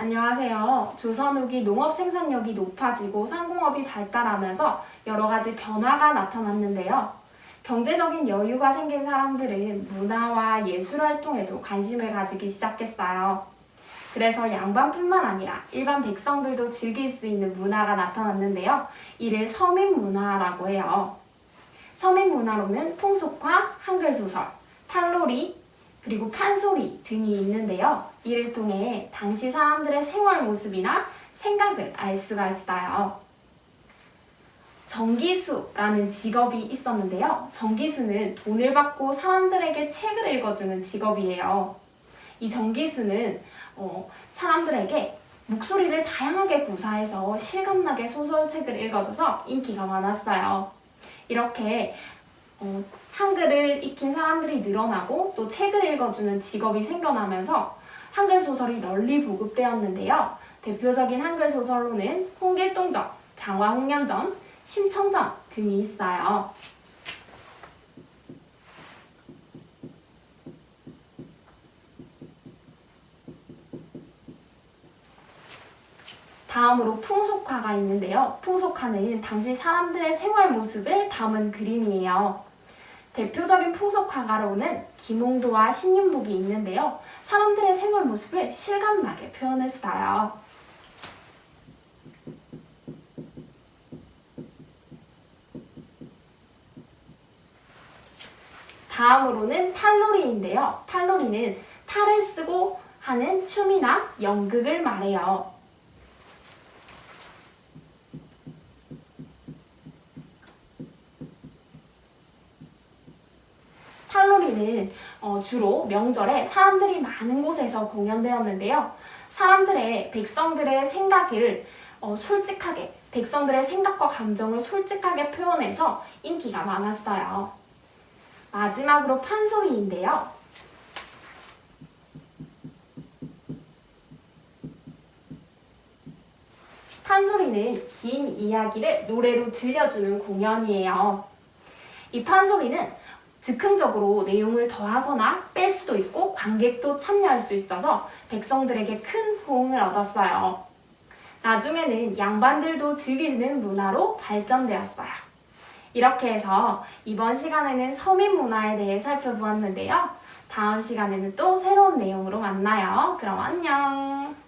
안녕하세요. 조선 후기 농업 생산력이 높아지고 상공업이 발달하면서 여러 가지 변화가 나타났는데요. 경제적인 여유가 생긴 사람들은 문화와 예술 활동에도 관심을 가지기 시작했어요. 그래서 양반뿐만 아니라 일반 백성들도 즐길 수 있는 문화가 나타났는데요. 이를 서민 문화라고 해요. 서민 문화로는 풍속화, 한글 소설, 탈놀이, 그리고 판소리 등이 있는데요. 이를 통해 당시 사람들의 생활 모습이나 생각을 알 수가 있어요. 정기수라는 직업이 있었는데요. 정기수는 돈을 받고 사람들에게 책을 읽어주는 직업이에요. 이 정기수는 어, 사람들에게 목소리를 다양하게 구사해서 실감나게 소설책을 읽어줘서 인기가 많았어요. 이렇게 어, 한글을 익힌 사람들이 늘어나고 또 책을 읽어주는 직업이 생겨나면서 한글 소설이 널리 보급되었는데요. 대표적인 한글 소설로는 홍길동전, 장화홍련전, 심청전 등이 있어요. 다음으로 풍속화가 있는데요. 풍속화는 당시 사람들의 생활 모습을 담은 그림이에요. 대표적인 풍속화가로는 김홍도와 신윤복이 있는데요. 사람들의 생활 모습을 실감나게 표현했어요. 다음으로는 탈놀이인데요. 탈놀이는 탈을 쓰고 하는 춤이나 연극을 말해요. 탈놀이는 어, 주로 명절에 사람들이 많은 곳에서 공연되었는데요. 사람들의 백성들의 생각을 어, 솔직하게 백성들의 생각과 감정을 솔직하게 표현해서 인기가 많았어요. 마지막으로 판소리인데요. 판소리는 긴 이야기를 노래로 들려주는 공연이에요. 이 판소리는 즉흥적으로 내용을 더하거나 뺄 수도 있고 관객도 참여할 수 있어서 백성들에게 큰 호응을 얻었어요. 나중에는 양반들도 즐기는 문화로 발전되었어요. 이렇게 해서 이번 시간에는 서민 문화에 대해 살펴보았는데요. 다음 시간에는 또 새로운 내용으로 만나요. 그럼 안녕!